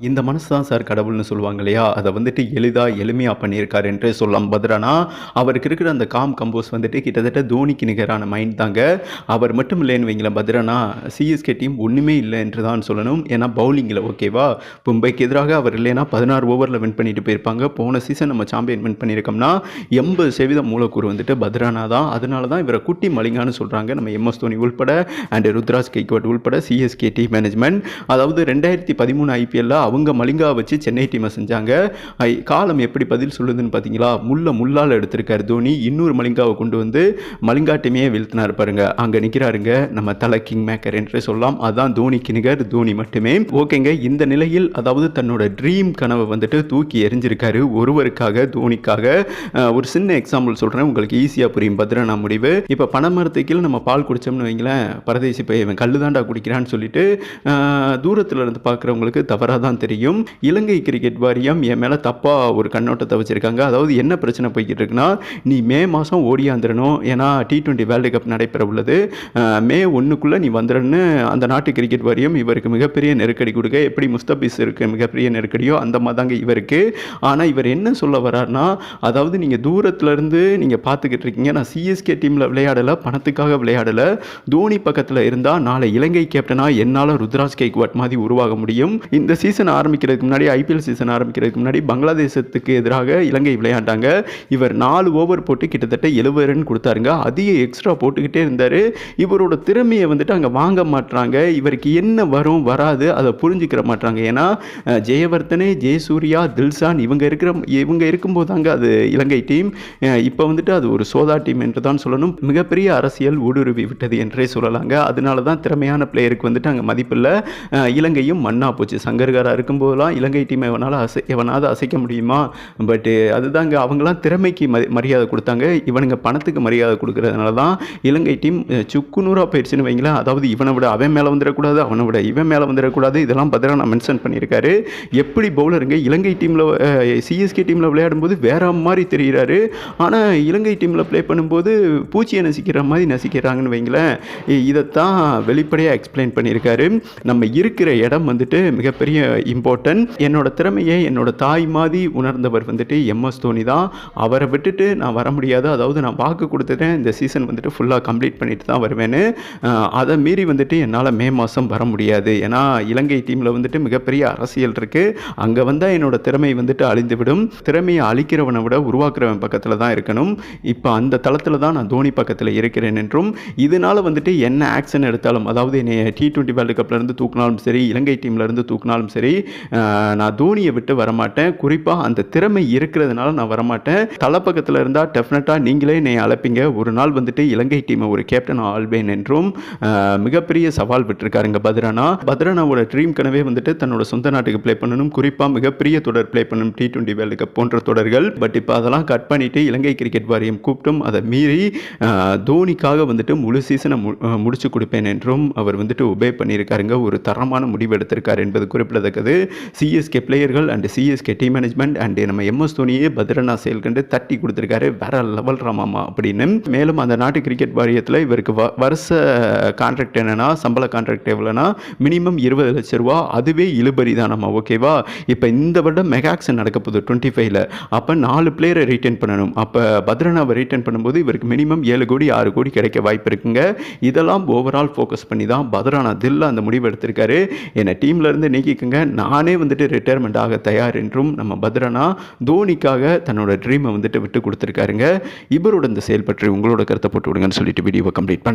இந்த மனசு தான் சார் கடவுள்னு சொல்லுவாங்க இல்லையா? அதை வந்துட்டு எளிதாக எளிமையாக பண்ணியிருக்காரு என்று சொல்லலாம். பத்ரனா அவருக்கு இருக்கிற அந்த காம் கம்போஸ் வந்துட்டு கிட்டத்தட்ட தோனிக்கு நிகரான மைண்ட் தாங்க. அவர் மட்டும் இல்லைன்னு வைங்களேன் பத்ரனா சிஎஸ்கே டீம் ஒன்றுமே இல்லை என்று தான் சொல்லணும். ஏன்னா பவுலிங்கில் ஓகேவா மும்பைக்கு எதிராக அவர் இல்லைன்னா பதினாறு ஓவரில் வின் பண்ணிட்டு போயிருப்பாங்க. போன சீசன் நம்ம சாம்பியன் வின் பண்ணியிருக்கோம்னா எண்பது சதவீதம் மூலக்கூறு வந்துட்டு பத்ரானா தான். அதனால தான் இவரை குட்டி மலிங்கான்னு சொல்கிறாங்க நம்ம எம்எஸ் தோனி உள்பட அண்ட் ருத்ராஜ் கெய்க்வாட் உள்பட சிஎஸ்கே டீம் மேனேஜ்மெண்ட் அதாவது ரெண்டாயிரத்தி பதிமூணு ஐபிஎல்ல அவங்க மலிங்கா வச்சு சென்னை டீமை செஞ்சாங்க. ஐ, காலம் எப்படி பதில் சொல்லுதுன்னு பார்த்தீங்களா முள்ள முள்ளால் எடுத்திருக்காரு தோனி. இன்னொரு மலிங்காவை கொண்டு வந்து மலிங்கா டீமையே வீழ்த்தினார் பாருங்க. அங்கே நிற்கிறாருங்க நம்ம தலை கிங் மேக்கர் என்று சொல்லலாம். அதான் தோனிக்கு நிகர் தோனி மட்டுமே. ஓகேங்க. இந்த நிலையில் அதாவது தன்னோட ட்ரீம் கனவை வந்துட்டு தூக்கி எரிஞ்சிருக்காரு ஒருவருக்காக தோனிக்காக. ஒரு சின்ன எக்ஸாம்பிள் சொல்கிறேன் உங்களுக்கு ஈஸியாக புரியும். பத்ரனா முடிவு. இப்போ பனைமரத்துக்கு நம்ம பால் குடித்தோம்னு வைங்களேன். பரதேசி போய் இவன் கல்லு தாண்டா குடிக்கிறான்னு சொல்லிட்டு தூரத்தில் இருந்து பார்க்குறவங்களுக்கு தவறாக தான் தெரியும். இலங்கை கிரிக்கெட் வாரியம் என் மேலே தப்பாக ஒரு கண்ணோட்டத்தை வச்சுருக்காங்க. அதாவது என்ன பிரச்சனை போய்கிட்டு இருக்குன்னா நீ மே மாதம் ஓடியாந்துடணும் ஏன்னா டி டுவெண்ட்டி வேர்ல்டு கப் நடைபெற உள்ளது. மே ஒன்றுக்குள்ளே நீ வந்துடன்னு அந்த நாட்டு கிரிக்கெட் வாரியம் இவருக்கு மிகப்பெரிய நெருக்கடி கொடுக்க எப்படி முஸ்தபிஸ் இருக்கு மிகப்பெரிய நெருக்கடியோ அந்த மாதிரி தாங்க இவருக்கு. ஆனால் இவர் என்ன சொல்ல வர்றாருன்னா அதாவது நீங்கள் தூரத்துலேருந்து நீங்கள் பார்த்துக்கிட்டு இருக்கீங்க நான் சிஎஸ்கே டீமில் விளையாடலை பணத்துக்காக விளையாடலை. தோனி பக்கத்தில் இருந்தால் நாளை இலங்கை கேப்டனாக என்னால் ருத்ராஜ் கேக்வாட் மாதிரி உருவாக முடியும். இந்த சீசன் ஆரம்பிக்கிறதுக்கு முன்னாடி ஐபிஎல் சீசன் ஆரம்பிக்கிறதுக்கு முன்னாடி பங்களாதேசத்துக்கு எதிராக இலங்கை விளையாண்டாங்க. இவர் நாலு ஓவர் போட்டு கிட்டத்தட்ட எழுபது ரன் கொடுத்தாருங்க. அதிக எக்ஸ்ட்ரா போட்டுக்கிட்டே இருந்தார். இவரோட திறமையை வந்துட்டு அங்கே வாங்க மாட்றாங்க. இவருக்கு என்ன வரும் வராது அதை புரிஞ்சுக்கிற மாட்றாங்க. ஏன்னா ஜெயவர்த்தனே ஜெயவர்தனே ஜெயசூர்யா தில்சான் இவங்க இருக்கிற இவங்க இருக்கும்போது தாங்க அது இலங்கை டீம் இப்போ வந்துட்டு அது ஒரு சோதா டீம் என்று தான் சொல்லணும். மிகப்பெரிய அரசியல் ஊடுருவி விட்டது என்றே சொல்லலாங்க. அதனால தான் திறமையான பிளேயருக்கு வந்துட்டு அங்கே மதிப்பில்லை. இலங்கையும் மண்ணா போச்சு. சங்கர்காரா இருக்கும்போதெல்லாம் இலங்கை டீமை எவனால் அசை எவனாவது அசைக்க முடியுமா? பட்டு அதுதாங்க அவங்களாம் திறமைக்கு மரி மரியாதை கொடுத்தாங்க. இவனுங்க பணத்துக்கு மரியாதை கொடுக்கறதுனால தான் இலங்கை டீம் சுக்குநூறாக போயிடுச்சுன்னு வைங்களேன். அதாவது இவனை விட அவன் மேலே வந்துடக்கூடாது அவனை விட இவன் மேலே வந்துடக்கூடாது. இதெல்லாம் பத்திரம் நான் மென்ஷன் பண்ணியிருக்காரு. எப்படி பவுலருங்க இலங்கை டீமில் சிஎஸ்கே டீமில் விளையாடும்போது வேற மாதிரி தெரிகிறாரு ஆனால் இலங்கை டீமில் ப்ளே பண்ணும்போது பூச்சியை நசிக்கிற மாதிரி நசிக்கிறாங்கன்னு வைங்களேன். இ- இதைத்தான் வெளிப்படையாக எக்ஸ்பிளைன் பண்ணியிருக்காரு. நம்ம இருக்கிற இடம் வந்துட்டு மிகப்பெரிய இம்பார்ட்டன்ட் என்னோட திறமையை என்னோட தாய் மாதிரி உணர்ந்தவர் வந்துட்டு எம்எஸ் தோனி தான். அவரை விட்டுட்டு நான் வர முடியாது. அதாவது நான் வாக்கு கொடுத்துட்டேன். இந்த சீசன் வந்துட்டு ஃபுல்லாக கம்ப்ளீட் பண்ணிட்டு தான் வருவேன்னு. அதை மீறி வந்துட்டு என்னால் மே மாதம் வர முடியாது. ஏன்னா இலங்கை டீமில் வந்துட்டு மிகப்பெரிய அரசியல் இருக்குது அங்கே வந்தால் என்னோட திறமை வந்துட்டு அழிந்துவிடும். திறமையை அழிக்கிறவனை விட உருவாக்குறவன் பக்கத்தில் தான் இருக்கணும். இப்போ அந்த தளத்தில் தான் நான் தோனி பக்கத்தில் இருக்கிறேன் என்றும். இதனால் வந்துட்டு என்ன ஆக்ஷன் எடுத்தாலும் அதாவது என்னை டி டுவெண்ட்டி வேர்ல்டு கப்லேருந்து தூக்கினாலும் சரி இலங்கை டீம்லேருந்து தூக்கினாலும் சரி நான் தோனியை விட்டு வரமாட்டேன். குறிப்பாக அந்த திறமை இருக்கிறதுனால நான் வரமாட்டேன். தலைப்பக்கத்தில் இருந்தால் டெஃபினட்டாக நீங்களே என்னை அழைப்பீங்க. ஒரு நாள் வந்துட்டு இலங்கை டீமை ஒரு கேப்டன் ஆள்வேன் என்றும் மிகப்பெரிய சவால் விட்டுருக்காருங்க பத்ரனா. பத்ரனாவோட ட்ரீம் கனவே வந்துட்டு தன்னோட சொந்த நாட்டுக்கு ப்ளே பண்ணணும். குறிப்பாக மிகப்பெரிய தொடர் ப்ளே பண்ணணும். டி டுவெண்ட்டி வேர்ல்டு கப் போன்ற தொடர்கள். பட் இப்போ அதெல்லாம் கட் பண்ணிவிட்டு இலங்கை கிரிக்கெட் வாரியம் கூப்பிட்டும். அதை மீறி தோனிக்காக வந்துட்டு முழு சீசனை மு முடிச்சு கொடுப்பேன் என்றும் அவர் வந்துட்டு உபே பண்ணியிருக்காருங்க. ஒரு தரமான முடிவு எடுத்திருக்கார் என்பது இருக்குது CSK பிளேயர்கள் and CSK team management and நம்ம எம்எஸ் தோனியே பத்ரனா செயல்கண்டு தட்டி கொடுத்துருக்காரு. வேற லெவல் ராமாமா அப்படின்னு. மேலும் அந்த நாட்டு கிரிக்கெட் வாரியத்தில் இவருக்கு வ- வருஷ கான்ட்ராக்ட் என்னென்னா சம்பள கான்ட்ராக்ட் எவ்வளோனா மினிமம் இருபது லட்ச ரூபா. அதுவே இழுபறி தானம்மா ஓகேவா இப்போ இந்த வருடம் மெகாக்ஷன் நடக்க போகுது டுவெண்ட்டி ஃபைவ்ல அப்போ நாலு பிளேயரை ரீட்டைன் பண்ணணும். அப்போ பத்ரனாவை ரீட்டைன் பண்ணும்போது இவருக்கு மினிமம் ஏழு கோடி ஆறு கோடி கிடைக்க வாய்ப்பு இருக்குங்க. இதெல்லாம் ஓவரால் ஃபோக்கஸ் பண்ணி தான் பத்ரானா தில்ல அந்த முடிவு எடுத்திருக்காரு. என்னை டீம்லேருந்து நீக்கிக்குங்க. நானே வந்துட்டு ரிட்டையர்மெண்ட் ஆக தயார் என்றும் நம்ம பத்ரனா தோனிக்காக தன்னோட ட்ரீமை வந்துட்டு விட்டு கொடுத்துருக்காருங்க. இவரோட இந்த செயல் பற்றி உங்களோட கருத்தை போட்டு விடுங்கன்னு சொல்லிட்டு வீடியோவை கம்ப்ளீட் பண்ணுறேன்